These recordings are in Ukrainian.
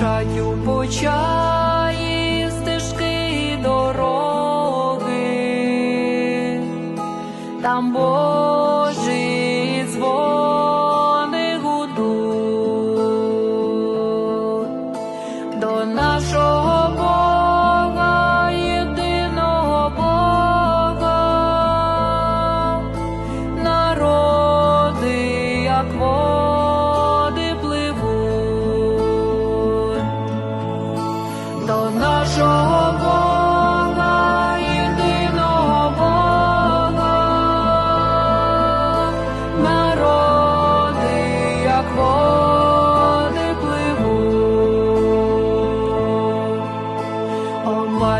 Мовчать у почаї стежки дороги, там Божі дзвони гудуть. До нашого Бога, єдиного Бога, народи, як води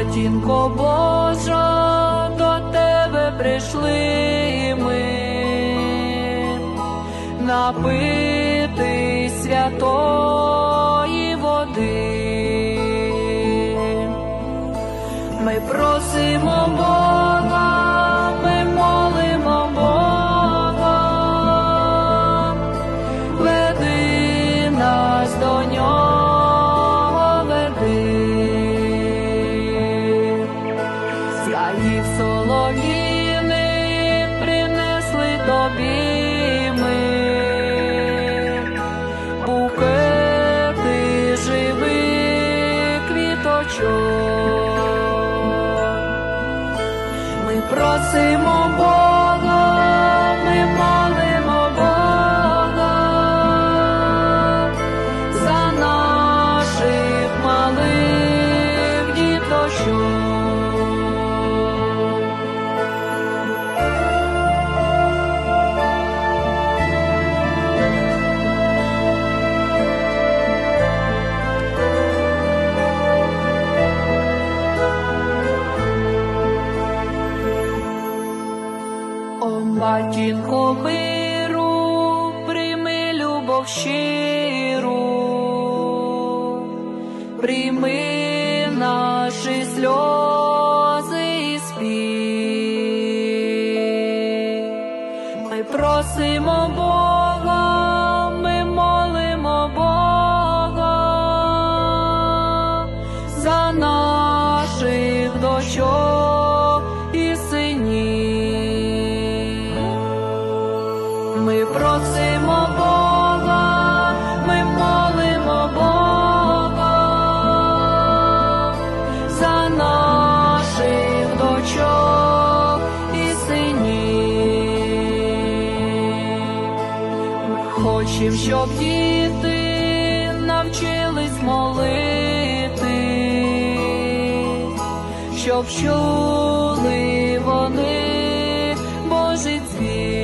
матінко Божа, до тебе прийшли ми напити святої води. Ми просимо Бога, принесли тобі ми букети живих квіточок. Ми просимо Бога, матінко миру, прийми любов щиру, прийми наші сльози і спів. Ми просимо Бога, ми молимо Бога за наших дочок Ми просимо Бога, ми молимо Бога за наших дочок і синів. Ми хочемо, щоб діти навчились молити, щоб чули вони Божий цвіт.